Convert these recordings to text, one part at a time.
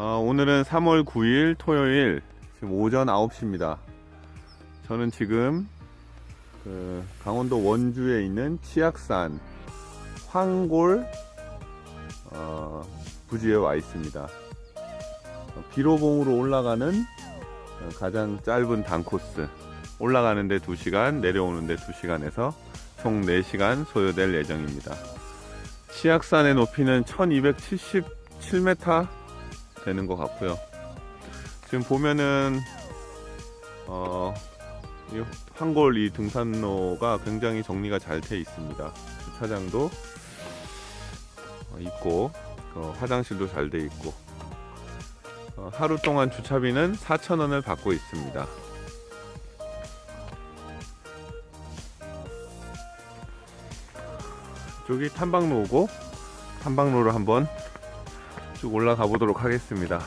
어, 오늘은 3월 9일 토요일 지금 오전 9시입니다. 저는 지금 그 강원도 원주에 있는 치악산 황골 어, 부지에 와 있습니다. 어, 비로봉으로 올라가는 어, 가장 짧은 단코스 올라가는데 2시간 내려오는데 2시간에서 총 4시간 소요될 예정입니다. 치악산의 높이는 1277m 되는 것 같고요. 지금 보면은 어, 이 황골 이 등산로가 굉장히 정리가 잘 돼 있습니다. 주차장도 어, 있고 어, 화장실도 잘 돼 있고 어, 하루 동안 주차비는 4,000원을 받고 있습니다. 저기 탐방로고 탐방로를 한번 쭉 올라가 보도록 하겠습니다.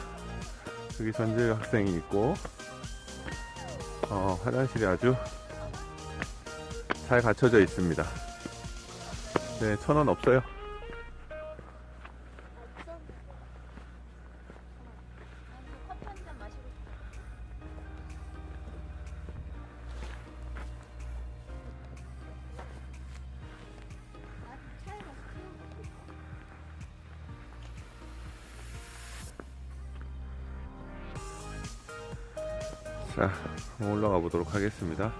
여기 전재 학생이 있고 어, 화장실이 아주 잘 갖춰져 있습니다. 네, 천 원 없어요. 자, 올라가 보도록 하겠습니다.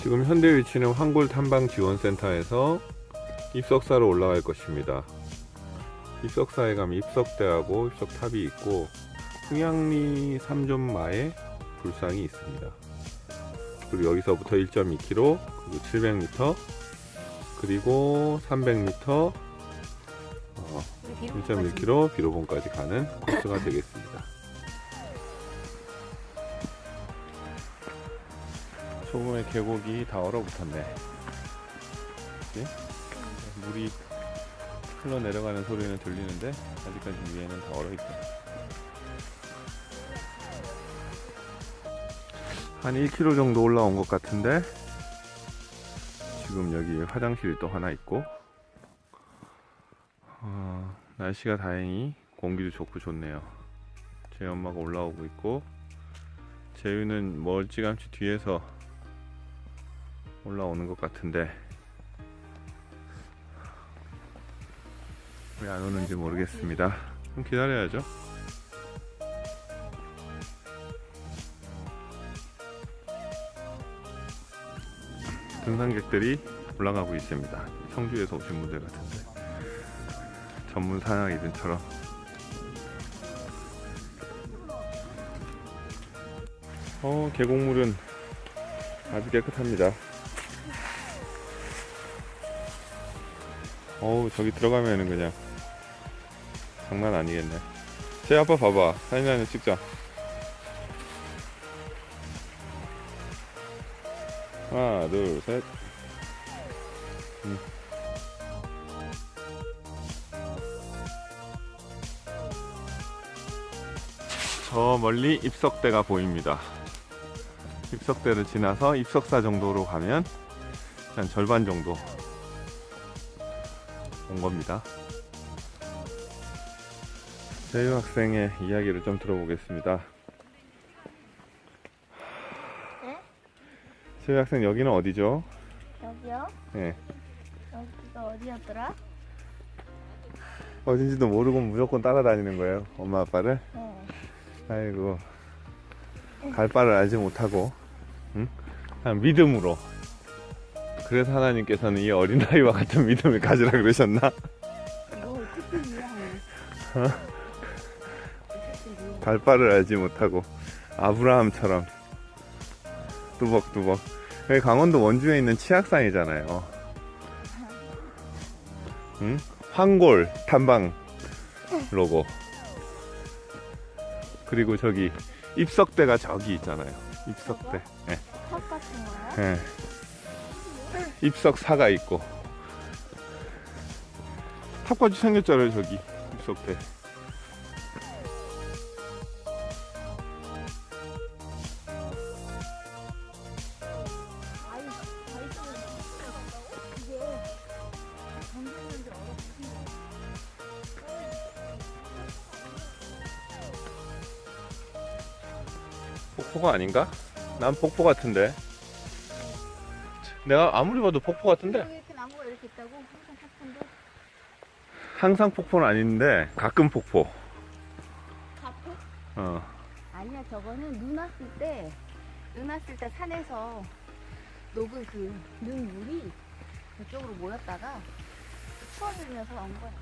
지금 현재 위치는 황골 탐방 지원센터에서 입석사로 올라갈 것입니다. 입석사에 가면 입석대하고 입석탑이 있고 흥양리 3존마에 불상이 있습니다. 그리고 여기서부터 1.2km, 그리고 700m, 그리고 300m, 어, 우리 비록 1.1km 비로봉까지 가는 코스가 되겠습니다. 소금의 계곡이 다 얼어붙었네. 그치? 물이 흘러 내려가는 소리는 들리는데 아직까지 위에는 다 얼어 있다. 한 1km 정도 올라온 것 같은데 지금 여기 화장실이 또 하나 있고 어, 날씨가 다행히 공기도 좋고 좋네요. 제 엄마가 올라오고 있고 재유는 멀찌감치 뒤에서 올라오는 것 같은데 왜 안 오는지 모르겠습니다. 좀 기다려야죠. 등산객들이 올라가고 있습니다. 청주에서 오신 분들 같은데 전문 사냥이들처럼 어 계곡물은 아주 깨끗합니다. 어우 저기 들어가면은 그냥 장난 아니겠네. 제 아빠 봐봐 사진 하나 찍자. 하나 둘 셋. 음. 저 멀리 입석대가 보입니다. 입석대를 지나서 입석사 정도로 가면 한 절반 정도 온 겁니다. 재유 학생의 이야기를 좀 들어보겠습니다. 재유 학생 여기는 어디죠? 여기요? 예. 여기가 어디였더라? 어딘지도 모르고 무조건 따라다니는 거예요. 엄마 아빠를. 네. 아이고 갈 바를 알지 못하고 응? 그냥 믿음으로 그래서 하나님께서는 이 어린아이와 같은 믿음을 가지라 그러셨나? 위에 갈 바를 알지 못하고 아브라함처럼 뚜벅뚜벅 여기 강원도 원주에 있는 치악산이잖아요. 응? 황골 탐방 로고. 그리고 저기 입석대가 저기 있잖아요. 입석대. 예. 예. 입석사가 있고. 탑까지 생겼잖아요 저기 입석대 폭포가 아닌가? 난 폭포 같은데. 내가 아무리 봐도 폭포 같은데. 이렇게 나무가 이렇게 있다고? 항상 폭포인데? 항상 폭포는 아닌데 가끔 폭포. 가포? 어. 아니야 저거는 눈 왔을 때, 눈 왔을 때 산에서 녹은 그 눈물이 저쪽으로 모였다가 추워지면서 나온 거야.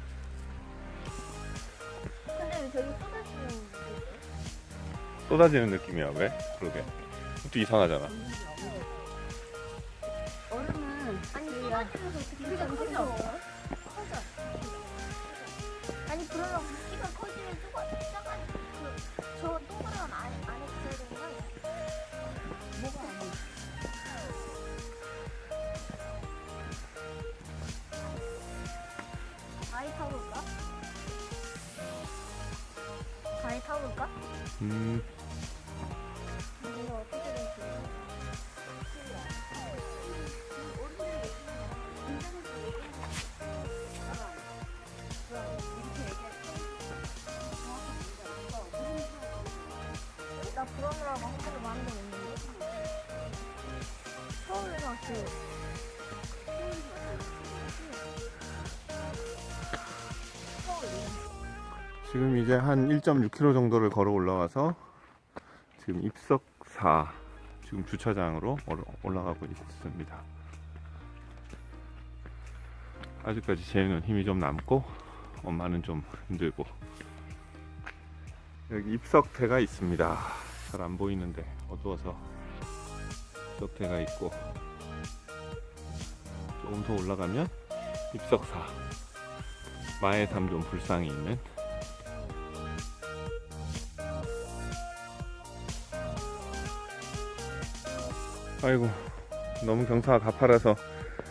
근데 왜 저기 쏟아지는? 쏟아지는 느낌이야. 왜? 그러게. 그것도 이상하잖아. 아니 어떻게 우리가 커져? 커져. 아니 그러면 물기가 커지면 쏟아 쏟아 그저 동그란 안에 있어야 되는 거 아니야? 가위 타볼까? 가위 타볼까? 음. 지금 이제 한 1.6km 정도를 걸어 올라와서 지금 입석사 지금 주차장으로 올라- 올라가고 있습니다. 아직까지 제는 힘이 좀 남고 엄마는 좀 힘들고 여기 입석대가 있습니다. 잘 안 보이는데 어두워서 입석대가 있고 조금 더 올라가면 입석사 마의 삼존 불상이 있는 아이고 너무 경사가 가파라서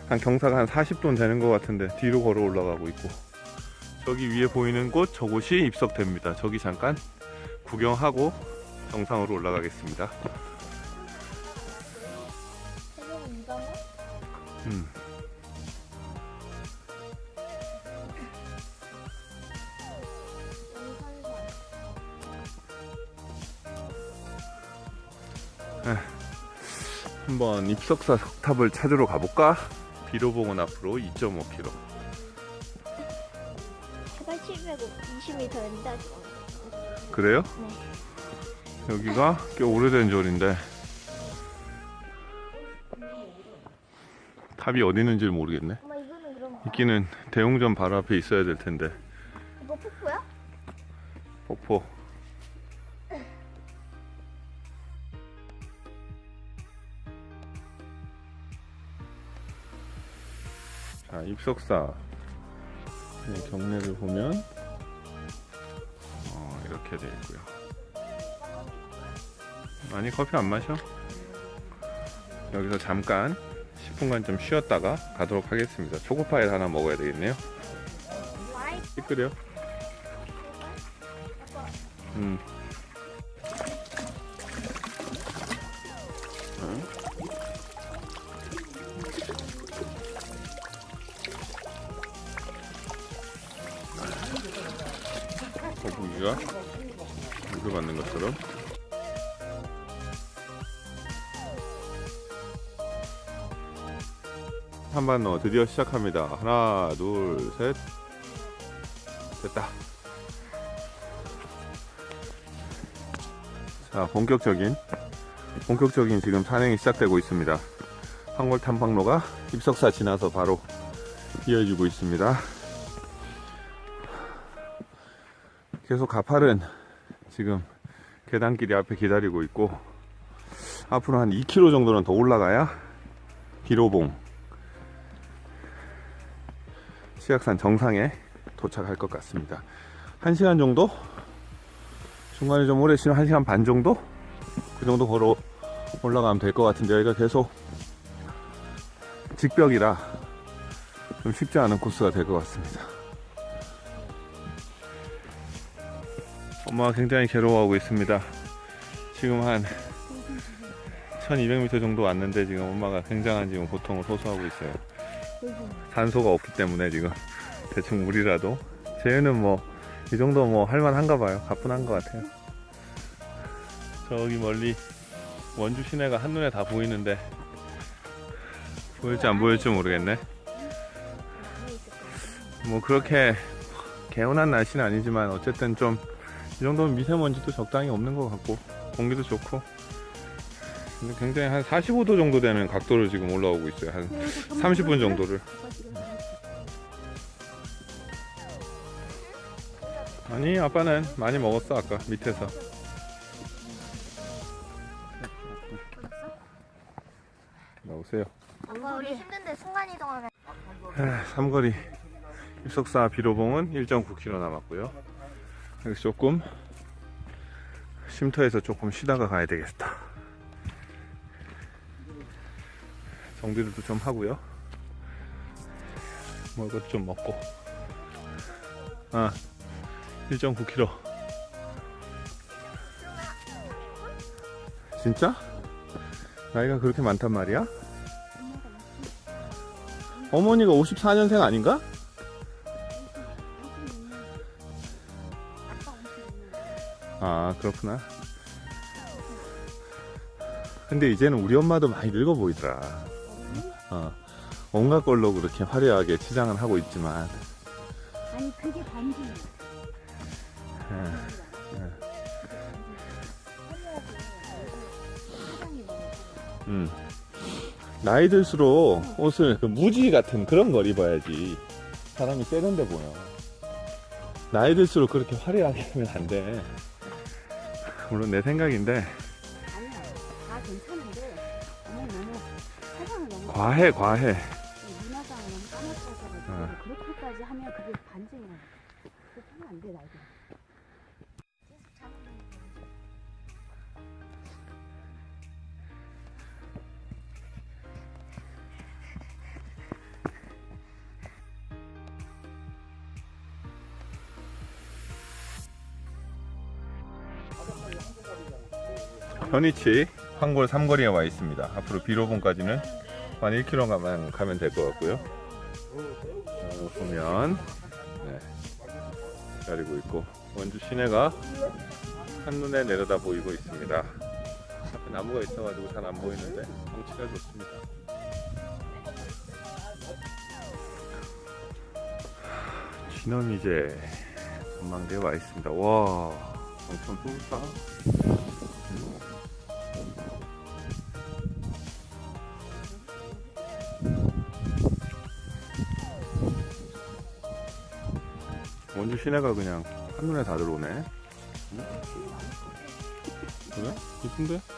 한 경사가 한 40돈 되는 것 같은데 뒤로 걸어 올라가고 있고 저기 위에 보이는 곳 저곳이 입석대입니다 저기 잠깐 구경하고 정상으로 올라가겠습니다? 음. 한번 입석사 석탑을 찾으러 가볼까? 비로봉은 앞으로 2.5km 해발 720m입니다. 그래요? 여기가 꽤 오래된 절인데 탑이 어디 있는지 모르겠네 엄마 이거는 그럼 있기는 대웅전 바로 앞에 있어야 될 텐데 이거 폭포야? 폭포 자 입석사. 네, 경내를 보면 어, 이렇게 돼 있고요. 아니 커피 안 마셔? 여기서 잠깐 10분간 좀 쉬었다가 가도록 하겠습니다. 초코파이 하나 먹어야 되겠네요. 끓여 음. 거북이가 물을 받는 것처럼 한반로 드디어 시작합니다. 하나, 둘, 셋. 됐다. 자, 본격적인 본격적인 지금 산행이 시작되고 있습니다. 황골 탐방로가 입석사 지나서 바로 이어지고 있습니다. 계속 가파른 지금 계단길이 앞에 기다리고 있고 앞으로 한 2km 정도는 더 올라가야 비로봉 시악산 정상에 도착할 것 같습니다. 1시간 정도? 중간에 좀 오래 쉬면 1시간 반 정도? 그 정도 걸어 올라가면 될 것 같은데 여기가 계속 직벽이라 좀 쉽지 않은 코스가 될 것 같습니다. 엄마가 굉장히 괴로워하고 있습니다. 지금 한 1200m 정도 왔는데 지금 엄마가 굉장한 지금 고통을 호소하고 있어요. 산소가 없기 때문에 지금 대충 물이라도 쟤는 뭐이 정도 뭐 할만한가 봐요. 가뿐한 것 같아요. 저기 멀리 원주 시내가 한눈에 다 보이는데 보일지 안 보일지 모르겠네. 뭐 그렇게 개운한 날씨는 아니지만 어쨌든 좀 이 정도면 미세먼지도 적당히 없는 것 같고 공기도 좋고. 근데 굉장히 한 45도 정도 되는 각도를 지금 올라오고 있어요. 한 30분 정도를. 아니 아빠는 많이 먹었어 아까 밑에서. 나오세요. 아빠 우리 힘든데 순간 이동하면 아, 삼거리 입석사 비로봉은 1.9km 남았고요. 여기 조금 쉼터에서 조금 쉬다가 가야 되겠다. 정비를 좀 하고요. 먹을 것좀 먹고. 아, 1.9km. 진짜? 나이가 그렇게 많단 말이야? 어머니가 54년생 아닌가? 아 그렇구나. 근데 이제는 우리 엄마도 많이 늙어 보이더라. 어, 온갖 걸로 그렇게 화려하게 치장을 하고 있지만. 아니 그게 반지야. 음. 나이 들수록 옷을 그 무지 같은 그런 걸 입어야지 사람이 세련돼 보여. 나이 들수록 그렇게 화려하게 하면 안돼 물론 내 생각인데 아니야. 다 괜찮은데 어머 너무 세상을 너무 과해 과해 문화상을 너무 까먹어서 어. 그렇게까지 하면 그게 반증이야. 그렇게 하면 안 돼, 나이도. 현이치 황골 삼거리에 와 있습니다. 앞으로 비로봉까지는 한 1km만 가면 될 것 같고요. 어, 보면 네, 기다리고 있고 원주 시내가 한눈에 내려다 보이고 있습니다. 앞에 나무가 있어가지고 잘 안 보이는데 경치가 좋습니다. 진원이제 전망대에 와 있습니다. 와 엄청 푸르다. 원주 시내가 그냥 한눈에 다 들어오네. 응? 그래? 이쁜데?